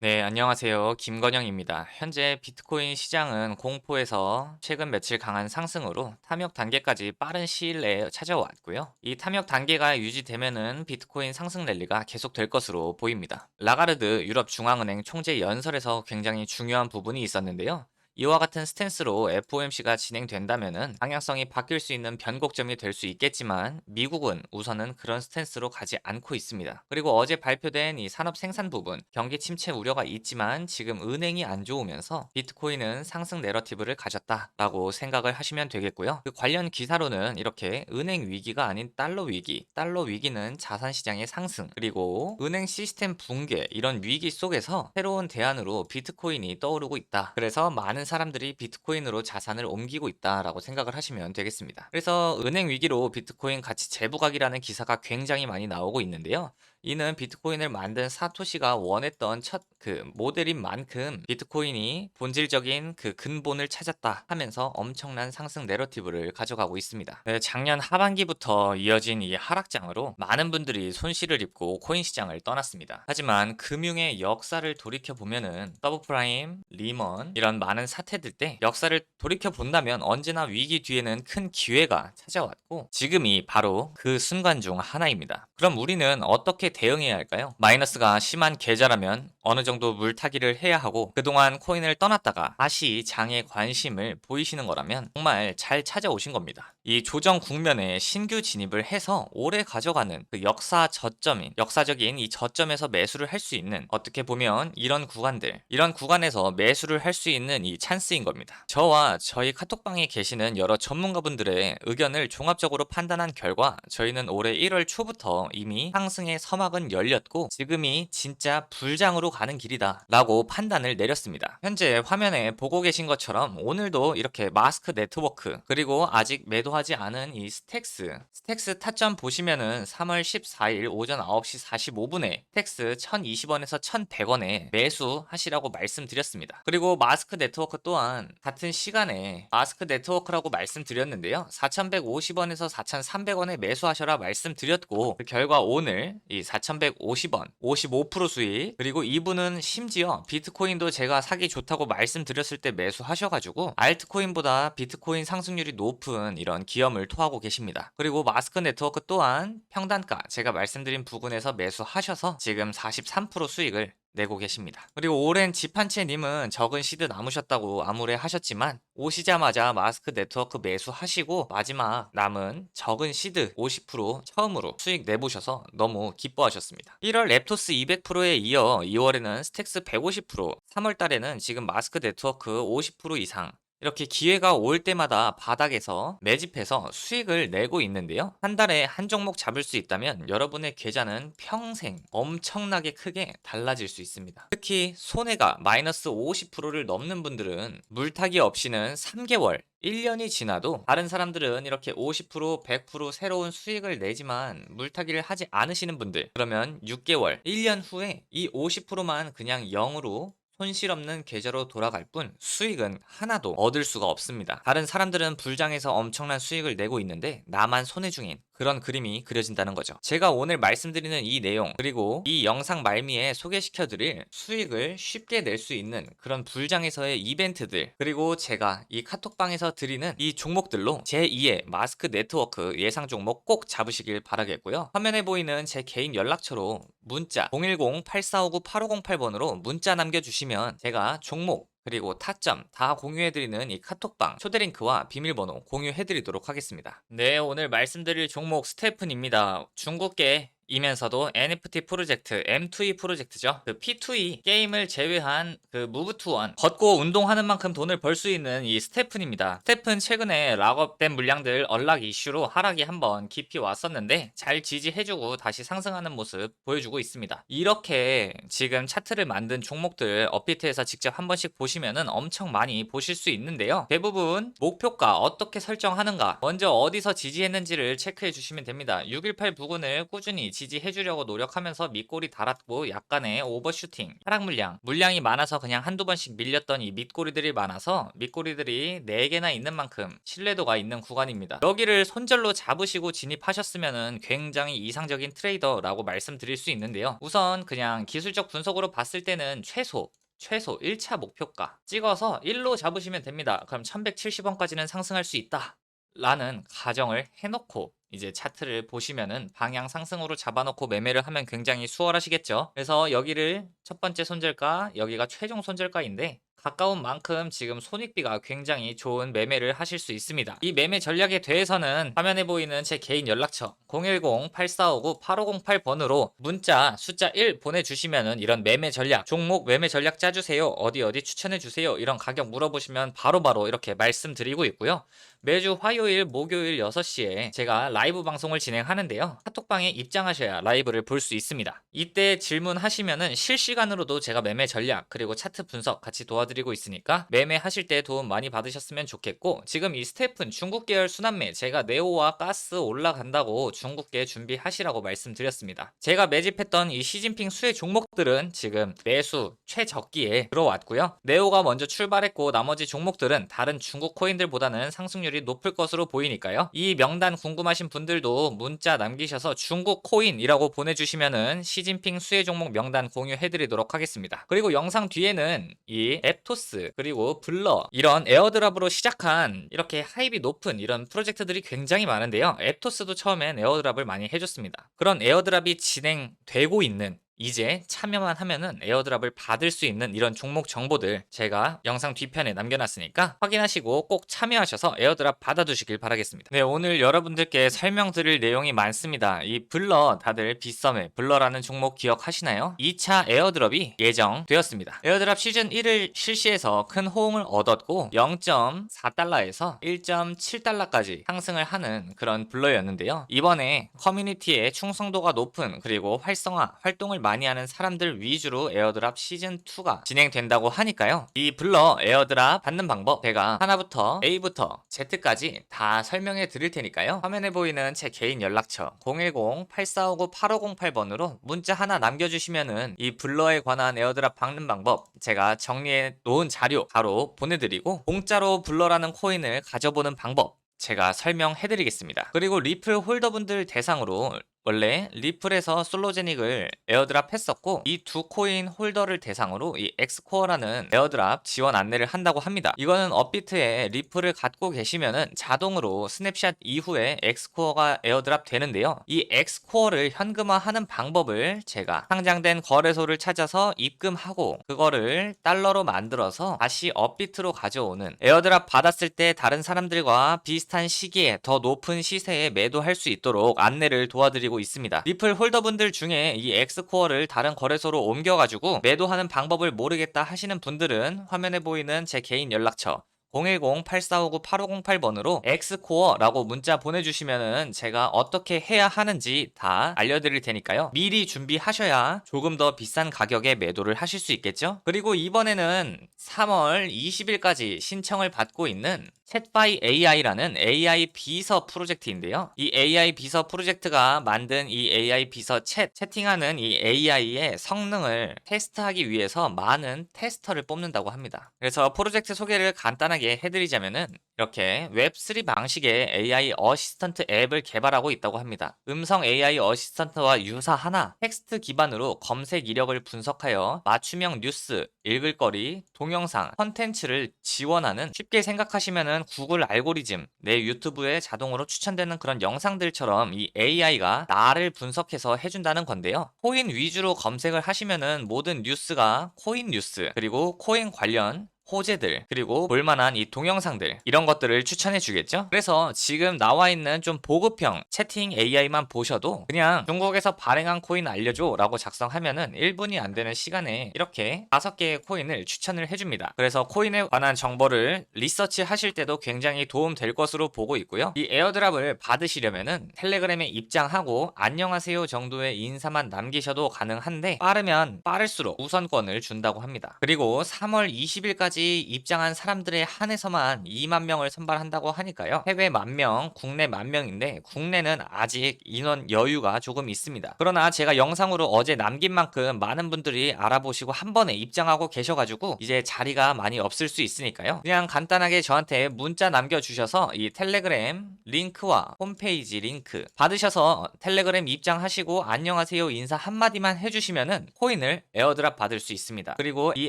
네, 안녕하세요. 김건영입니다. 현재 비트코인 시장은 공포에서 최근 며칠 강한 상승으로 탐욕 단계까지 빠른 시일 내에 찾아왔고요. 이 탐욕 단계가 유지되면은 비트코인 상승 랠리가 계속될 것으로 보입니다. 라가르드 유럽 중앙은행 총재 연설에서 굉장히 중요한 부분이 있었는데요. 이와 같은 스탠스로 FOMC가 진행된다면은 방향성이 바뀔 수 있는 변곡점이 될 수 있겠지만 미국은 우선은 그런 스탠스로 가지 않고 있습니다. 그리고 어제 발표된 이 산업 생산 부분 경기 침체 우려가 있지만 지금 은행이 안 좋으면서 비트코인은 상승 내러티브를 가졌다라고 생각을 하시면 되겠고요. 그 관련 기사로는 이렇게 은행 위기가 아닌 달러 위기, 달러 위기는 자산 시장의 상승, 그리고 은행 시스템 붕괴 이런 위기 속에서 새로운 대안으로 비트코인이 떠오르고 있다. 그래서 많은 사람들이 비트코인으로 자산을 옮기고 있다라고 생각을 하시면 되겠습니다. 그래서 은행 위기로 비트코인 가치 재부각이라는 기사가 굉장히 많이 나오고 있는데요. 이는 비트코인을 만든 사토시가 원했던 첫 그 모델인 만큼 비트코인이 본질적인 그 근본을 찾았다 하면서 엄청난 상승 내러티브를 가져가고 있습니다. 네, 작년 하반기부터 이어진 이 하락장으로 많은 분들이 손실을 입고 코인 시장을 떠났습니다. 하지만 금융의 역사를 돌이켜 보면은 서브프라임, 리먼 이런 많은 사태들 때 역사를 돌이켜 본다면 언제나 위기 뒤에는 큰 기회가 찾아왔고 지금이 바로 그 순간 중 하나입니다. 그럼 우리는 어떻게 대응해야 할까요? 마이너스가 심한 계좌라면 어느 정도 물타기를 해야 하고 그동안 코인을 떠났다가 다시 장에 관심을 보이시는 거라면 정말 잘 찾아오신 겁니다. 이 조정 국면에 신규 진입을 해서 오래 가져가는 그 역사 저점인 역사적인 이 저점에서 매수를 할 수 있는 어떻게 보면 이런 구간들 이런 구간에서 매수를 할 수 있는 이 찬스인 겁니다. 저와 저희 카톡방에 계시는 여러 전문가분들의 의견을 종합적으로 판단한 결과 저희는 올해 1월 초부터 이미 상승의 서막은 열렸고 지금이 진짜 불장으로 가는 길이다 라고 판단을 내렸습니다. 현재 화면에 보고 계신 것처럼 오늘도 이렇게 마스크 네트워크 그리고 아직 매도하지 않은 이 스택스 스택스 타점 보시면은 3월 14일 오전 9시 45분에 스택스 1020원에서 1100원에 매수하시라고 말씀드렸습니다. 그리고 마스크 네트워크 또한 같은 시간에 마스크 네트워크라고 말씀드렸는데요. 4150원에서 4300원에 매수하셔라 말씀드렸고 그 결과 오늘 이 4150원 55% 수익 그리고 이분은 심지어 비트코인도 제가 사기 좋다고 말씀드렸을 때 매수하셔가지고 알트코인보다 비트코인 상승률이 높은 이런 기염을 토하고 계십니다. 그리고 마스크 네트워크 또한 평단가 제가 말씀드린 부분에서 매수하셔서 지금 43% 수익을 내고 계십니다. 그리고 오랜 지판채님은 적은 시드 남으셨다고 암울해 하셨지만 오시자마자 마스크 네트워크 매수하시고 마지막 남은 적은 시드 50% 처음으로 수익 내보셔서 너무 기뻐하셨습니다. 1월 랩토스 200%에 이어 2월에는 스택스 150% 3월 달에는 지금 마스크 네트워크 50% 이상 이렇게 기회가 올 때마다 바닥에서 매집해서 수익을 내고 있는데요. 한 달에 한 종목 잡을 수 있다면 여러분의 계좌는 평생 엄청나게 크게 달라질 수 있습니다. 특히 손해가 마이너스 50%를 넘는 분들은 물타기 없이는 3개월 1년이 지나도 다른 사람들은 이렇게 50% 100% 새로운 수익을 내지만 물타기를 하지 않으시는 분들 그러면 6개월 1년 후에 이 50%만 그냥 0으로 손실 없는 계좌로 돌아갈 뿐 수익은 하나도 얻을 수가 없습니다. 다른 사람들은 불장에서 엄청난 수익을 내고 있는데 나만 손해 중인 그런 그림이 그려진다는 거죠. 제가 오늘 말씀드리는 이 내용 그리고 이 영상 말미에 소개시켜드릴 수익을 쉽게 낼 수 있는 그런 불장에서의 이벤트들 그리고 제가 이 카톡방에서 드리는 이 종목들로 제2의 마스크 네트워크 예상 종목 꼭 잡으시길 바라겠고요. 화면에 보이는 제 개인 연락처로 문자 010-8459-8508번으로 문자 남겨주시면 제가 종목 그리고 타점 다 공유해드리는 이 카톡방 초대링크와 비밀번호 공유해드리도록 하겠습니다. 네 오늘 말씀드릴 종목 스테픈입니다. 중국계 이면서도 NFT 프로젝트, M2E 프로젝트죠. 그 P2E 게임을 제외한 그 무브 투원 걷고 운동하는 만큼 돈을 벌 수 있는 이 스테픈입니다. 스테픈 최근에 락업된 물량들 언락 이슈로 하락이 한번 깊이 왔었는데 잘 지지해주고 다시 상승하는 모습 보여주고 있습니다. 이렇게 지금 차트를 만든 종목들 업비트에서 직접 한 번씩 보시면은 엄청 많이 보실 수 있는데요. 대부분 목표가 어떻게 설정하는가 먼저 어디서 지지했는지를 체크해 주시면 됩니다. 618 부근을 꾸준히 지지해주려고 노력하면서 밑골이 달았고 약간의 오버슈팅, 하락 물량, 물량이 많아서 그냥 한두 번씩 밀렸던 이 밑꼬리들이 많아서 밑꼬리들이 4개나 있는 만큼 신뢰도가 있는 구간입니다. 여기를 손절로 잡으시고 진입하셨으면 굉장히 이상적인 트레이더라고 말씀드릴 수 있는데요. 우선 그냥 기술적 분석으로 봤을 때는 최소 최소 1차 목표가 찍어서 1로 잡으시면 됩니다. 그럼 1170원까지는 상승할 수 있다. 라는 가정을 해놓고 이제 차트를 보시면은 방향 상승으로 잡아놓고 매매를 하면 굉장히 수월하시겠죠. 그래서 여기를 첫 번째 손절가, 여기가 최종 손절가인데 가까운 만큼 지금 손익비가 굉장히 좋은 매매를 하실 수 있습니다. 이 매매 전략에 대해서는 화면에 보이는 제 개인 연락처 010-8459-8508번으로 문자 숫자 1 보내주시면은 이런 매매 전략, 종목 매매 전략 짜주세요. 어디 어디 추천해주세요. 이런 가격 물어보시면 바로 바로 이렇게 말씀드리고 있고요. 매주 화요일, 목요일 6시에 제가 라이브 방송을 진행하는데요. 카톡방에 입장하셔야 라이브를 볼 수 있습니다. 이때 질문하시면은 실시간으로도 제가 매매 전략 그리고 차트 분석 같이 도와드리고 있으니까 매매하실 때 도움 많이 받으셨으면 좋겠고 지금 이 스태프는 중국 계열 순환매 제가 네오와 가스 올라간다고 중국계 준비하시라고 말씀드렸습니다. 제가 매집했던 이 시진핑 수혜 종목들은 지금 매수 최저기에 들어왔고요. 네오가 먼저 출발했고 나머지 종목들은 다른 중국 코인들보다는 상승률이 높을 것으로 보이니까요. 이 명단 궁금하신 분들도 문자 남기셔서 중국 코인이라고 보내주시면은 시진핑 수혜 종목 명단 공유해드리도록 하겠습니다. 그리고 영상 뒤에는 이 앱토스 그리고 블러 이런 에어드랍으로 시작한 이렇게 하입이 높은 이런 프로젝트들이 굉장히 많은데요. 앱토스도 처음엔 에어드랍을 많이 해줬습니다. 그런 에어드랍이 진행되고 있는 이제 참여만 하면은 에어드랍을 받을 수 있는 이런 종목 정보들 제가 영상 뒤편에 남겨놨으니까 확인하시고 꼭 참여하셔서 에어드랍 받아두시길 바라겠습니다. 네, 오늘 여러분들께 설명드릴 내용이 많습니다. 이 블러 다들 빗썸에 블러라는 종목 기억하시나요? 2차 에어드랍이 예정되었습니다. 에어드랍 시즌 1을 실시해서 큰 호응을 얻었고 0.4달러에서 1.7달러까지 상승을 하는 그런 블러였는데요. 이번에 커뮤니티의 충성도가 높은 그리고 활성화, 활동을 많이 하는 사람들 위주로 에어드랍 시즌 2가 진행된다고 하니까요. 이 블러 에어드랍 받는 방법 제가 하나부터 A부터 Z까지 다 설명해 드릴 테니까요. 화면에 보이는 제 개인 연락처 010-8459-8508번으로 문자 하나 남겨주시면은 이 블러에 관한 에어드랍 받는 방법 제가 정리해 놓은 자료 바로 보내드리고 공짜로 블러라는 코인을 가져보는 방법 제가 설명해 드리겠습니다. 그리고 리플 홀더분들 대상으로 원래 리플에서 솔로제닉을 에어드랍 했었고 이 두 코인 홀더를 대상으로 이 엑스코어라는 에어드랍 지원 안내를 한다고 합니다. 이거는 업비트에 리플을 갖고 계시면은 자동으로 스냅샷 이후에 엑스코어가 에어드랍 되는데요. 이 엑스코어를 현금화하는 방법을 제가 상장된 거래소를 찾아서 입금하고 그거를 달러로 만들어서 다시 업비트로 가져오는 에어드랍 받았을 때 다른 사람들과 비슷한 시기에 더 높은 시세에 매도할 수 있도록 안내를 도와드리고 있습니다. 리플 홀더분들 중에 이 엑스코어를 다른 거래소로 옮겨가지고 매도하는 방법을 모르겠다 하시는 분들은 화면에 보이는 제 개인 연락처 010-8459-8508번으로 엑스코어라고 문자 보내주시면은 제가 어떻게 해야 하는지 다 알려드릴 테니까요. 미리 준비하셔야 조금 더 비싼 가격에 매도를 하실 수 있겠죠? 그리고 이번에는 3월 20일까지 신청을 받고 있는 챗바이 AI라는 AI 비서 프로젝트인데요. 이 AI 비서 프로젝트가 만든 이 AI 비서 챗, 채팅하는 이 AI의 성능을 테스트하기 위해서 많은 테스터를 뽑는다고 합니다. 그래서 프로젝트 소개를 간단하게 해드리자면은 이렇게 웹3 방식의 AI 어시스턴트 앱을 개발하고 있다고 합니다. 음성 AI 어시스턴트와 유사하나 텍스트 기반으로 검색 이력을 분석하여 맞춤형 뉴스, 읽을 거리, 동영상, 컨텐츠를 지원하는 쉽게 생각하시면은 구글 알고리즘, 내 유튜브에 자동으로 추천되는 그런 영상들처럼 이 AI가 나를 분석해서 해준다는 건데요. 코인 위주로 검색을 하시면은 모든 뉴스가 코인 뉴스, 그리고 코인 관련 호재들 그리고 볼만한 이 동영상들 이런 것들을 추천해 주겠죠? 그래서 지금 나와 있는 좀 보급형 채팅 AI만 보셔도 그냥 중국에서 발행한 코인 알려줘 라고 작성하면은 1분이 안 되는 시간에 이렇게 5개의 코인을 추천을 해줍니다. 그래서 코인에 관한 정보를 리서치 하실 때도 굉장히 도움 될 것으로 보고 있고요. 이 에어드랍을 받으시려면은 텔레그램에 입장하고 안녕하세요 정도의 인사만 남기셔도 가능한데 빠르면 빠를수록 우선권을 준다고 합니다. 그리고 3월 20일까지 지금까지 입장한 사람들에 한해서만 2만 명을 선발한다고 하니까요. 해외 만 명, 국내 만 명인데 국내는 아직 인원 여유가 조금 있습니다. 그러나 제가 영상으로 어제 남긴 만큼 많은 분들이 알아보시고 한 번에 입장하고 계셔가지고 이제 자리가 많이 없을 수 있으니까요. 그냥 간단하게 저한테 문자 남겨주셔서 이 텔레그램 링크와 홈페이지 링크 받으셔서 텔레그램 입장하시고 안녕하세요 인사 한마디만 해주시면은 코인을 에어드랍 받을 수 있습니다. 그리고 이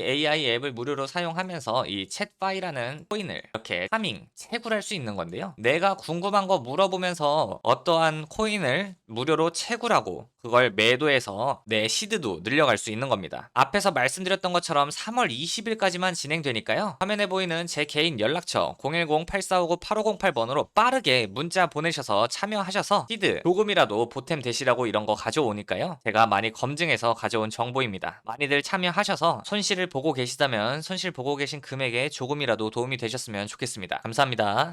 AI 앱을 무료로 사용하면서 이 챗바이라는 코인을 이렇게 파밍, 채굴할 수 있는 건데요. 내가 궁금한 거 물어보면서 어떠한 코인을 무료로 채굴하고 그걸 매도해서 내 시드도 늘려갈 수 있는 겁니다. 앞에서 말씀드렸던 것처럼 3월 20일까지만 진행되니까요. 화면에 보이는 제 개인 연락처 010-8459-8508번으로 빠르게 문자 보내셔서 참여하셔서 시드 조금이라도 보탬 되시라고 이런 거 가져오니까요. 제가 많이 검증해서 가져온 정보입니다. 많이들 참여하셔서 손실을 보고 계시다면 손실 보고 계신 금액에 조금이라도 도움이 되셨으면 좋겠습니다. 감사합니다.